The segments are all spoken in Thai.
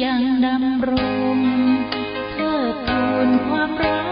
ยังดำรงเธอทูลความรัก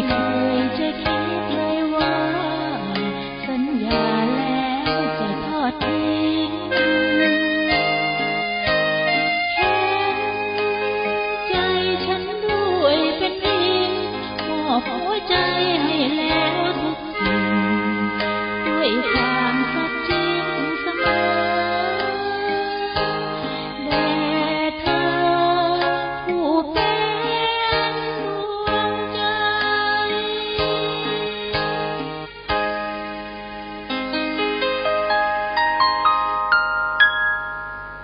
离开。